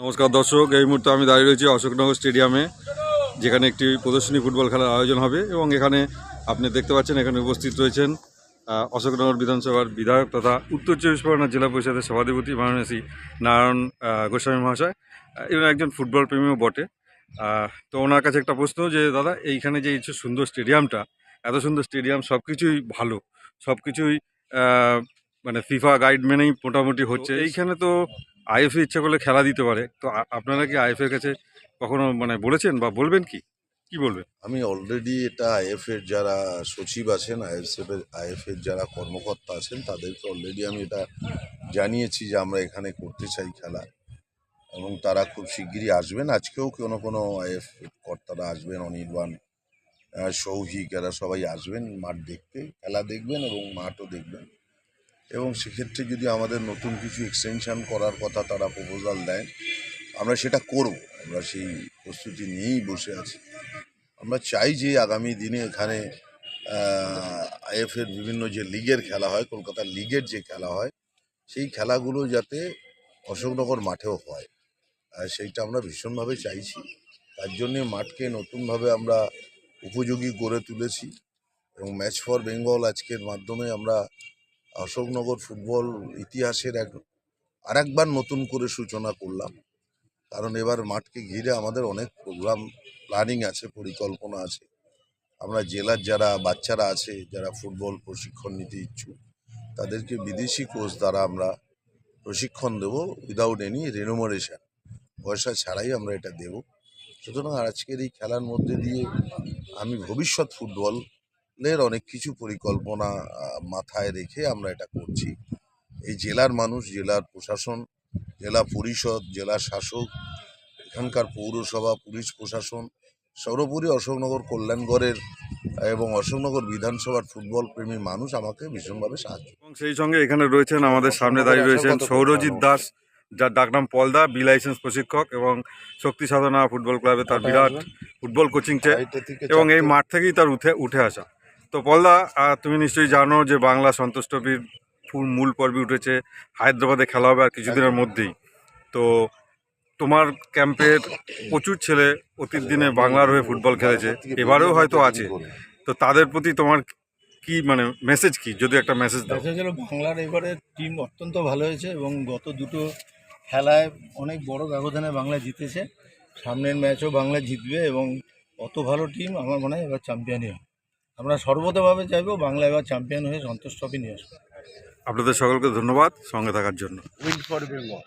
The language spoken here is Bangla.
নমস্কার দর্শক এই মুহূর্তে আমি দাঁড়িয়ে রয়েছি অশোকনগর স্টেডিয়ামে যেখানে একটি প্রদর্শনী ফুটবল খেলার আয়োজন হবে এবং এখানে আপনি দেখতে পাচ্ছেন এখানে উপস্থিত রয়েছেন অশোকনগর বিধানসভার বিধায়ক তথা উত্তর চব্বিশ পরগনা জেলা পরিষদের সভাধিপতি মহানসী নারায়ণ গোস্বামী মহাশয় এবং একজন ফুটবল প্রেমীও বটে। তো ওনার কাছে একটা প্রশ্ন যে দাদা এইখানে যে এই সুন্দর স্টেডিয়ামটা এত সুন্দর স্টেডিয়াম সব কিছুই ভালো সব কিছুই মানে ফিফা গাইড মেনেই মোটামুটি হচ্ছে। এইখানে তো আইএফএ ইচ্ছা করলে খেলা দিতে পারে। তো আপনারা কি আইএফএ এর কাছে কখনো মানে বলেছেন বা বলবেন কি? কি বলবেন? আমি অলরেডি এটা আইএফ এর যারা সচিব আছেন আইএফএফ এর, আইএফ এর যারা কর্মকর্তা আছেন, তাদেরকে অলরেডি আমি এটা জানিয়েছি যে আমরা এখানে করতে চাই খেলা। এবং তারা খুব শিগগিরই আসবেন। আজকেও কোনো কোনো আইএফ কর্তারা আসবেন, অনির্বাণ সৌভিক, এরা সবাই আসবেন মাঠ দেখতে। খেলা দেখবেন এবং মাঠও দেখবেন। এবং সেক্ষেত্রে যদি আমাদের নতুন কিছু এক্সটেনশান করার কথা তারা প্রপোজাল দেয়, আমরা সেটা করব। আমরা সেই প্রস্তুতি নিয়েই বসে আছি। আমরা চাই যে আগামী দিনে এখানে আইএফের বিভিন্ন যে লিগের খেলা হয়, কলকাতার লিগের যে খেলা হয়, সেই খেলাগুলো যাতে অশোকনগর মাঠেও হয়। সেইটা আমরা ভীষণভাবে চাইছি। তার জন্যে মাঠকে নতুনভাবে আমরা উপযোগী করে তুলেছি। এবং ম্যাচ ফর বেঙ্গল আজকের মাধ্যমে আমরা অশোকনগর ফুটবল ইতিহাসের এক, আরেকবার নতুন করে সূচনা করলাম। কারণ এবার মাঠকে ঘিরে আমাদের অনেক প্রোগ্রাম প্ল্যানিং আছে, পরিকল্পনা আছে। আমরা জেলার যারা বাচ্চারা আছে, যারা ফুটবল প্রশিক্ষণ নিতে ইচ্ছুক, তাদেরকে বিদেশি কোচ দ্বারা আমরা প্রশিক্ষণ দেব উইদাউট এনি রেনোমারেশন পয়সা ছাড়াই আমরা এটা দেব। সুতরাং আজকের এই খেলার মধ্যে দিয়ে আমি ভবিষ্যৎ ফুটবলের অনেক কিছু পরিকল্পনা মাথায় রেখে আমরা এটা করছি। এই জেলার মানুষ জেলার প্রশাসন জেলা পরিষদ জেলা শাসক এখানকার পৌরসভা পুলিশ প্রশাসন সর্বোপরি অশোকনগর কল্যাণগড়ের এবং অশোকনগর বিধানসভার ফুটবল প্রেমী মানুষ আমাকে ভীষণভাবে সাহায্য এবং সেই সঙ্গে এখানে রয়েছেন আমাদের সামনে দাঁড়িয়ে রয়েছেন সৌরজিৎ দাস যার ডাকনাম পলদা বি লাইসেন্স প্রশিক্ষক এবং শক্তি সাধনা ফুটবল ক্লাবে তার বিরাট ফুটবল কোচিং এবং এই মাঠ থেকেই তার উঠে উঠে আসা। তো পলদা তুমি নিশ্চয়ই জানো যে বাংলা সন্তোষ মূল পর্বে উঠেছে। হায়দ্রাবাদে খেলা হবে আর কিছুদিনের মধ্যেই। তো তোমার ক্যাম্পের প্রচুর ছেলে অতীত দিনে বাংলার হয়ে ফুটবল খেলেছে। এবারেও হয়তো আছে। তো তাদের প্রতি তোমার কি মানে মেসেজ কি? যদি একটা মেসেজ দাও। গেল বাংলার এবারে টিম অত্যন্ত ভালো হয়েছে এবং গত দুটো খেলায় অনেক বড় ব্যবধানে বাংলা জিতেছে। সামনের ম্যাচও বাংলা জিতবে এবং অত ভালো টিম আমার মনে হয় এবার চ্যাম্পিয়নই হবে। আমরা সর্বতভাবে চাইব বাংলা এবার চ্যাম্পিয়ন হয়ে সন্তোষ ট্রফি নিয়ে আসব। আপনাদের সকলকে ধন্যবাদ সঙ্গে থাকার জন্য। Win for Bengal